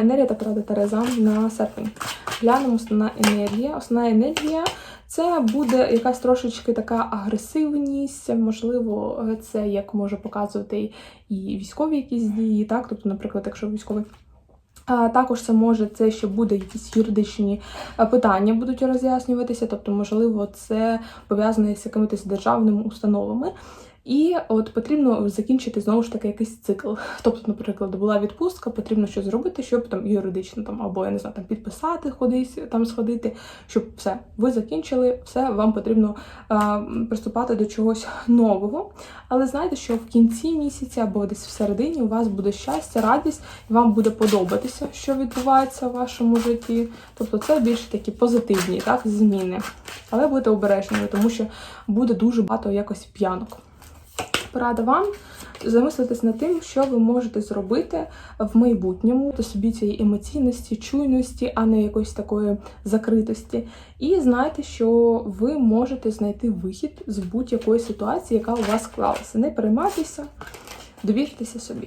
Енергія та порада Тереза на серпень. Глянемо основна енергія. Основна енергія це буде якась трошечки така агресивність, можливо, це як може показувати і військові якісь дії, так? Тобто, наприклад, якщо військовий. Також це може це ще буде якісь юридичні питання будуть роз'яснюватися, тобто, можливо, це пов'язане з якимись державними установами. І от потрібно закінчити знову ж таки якийсь цикл. Тобто, наприклад, була відпустка, потрібно щось зробити, щоб там юридично там або я не знаю, там підписати кудись, там сходити, щоб все, ви закінчили, все, вам потрібно е, приступати до чогось нового. Але знайте, що в кінці місяця або десь всередині у вас буде щастя, радість, і вам буде подобатися, що відбувається в вашому житті. Тобто це більш такі позитивні так, зміни. Але будьте обережними, тому що буде дуже багато якось п'янок. Порада вам замислитись над тим, що ви можете зробити в майбутньому, то собі цієї емоційності, чуйності, а не якоїсь такої закритості. І знайте, що ви можете знайти вихід з будь-якої ситуації, яка у вас склалася. Не переймайтеся, довіртеся собі.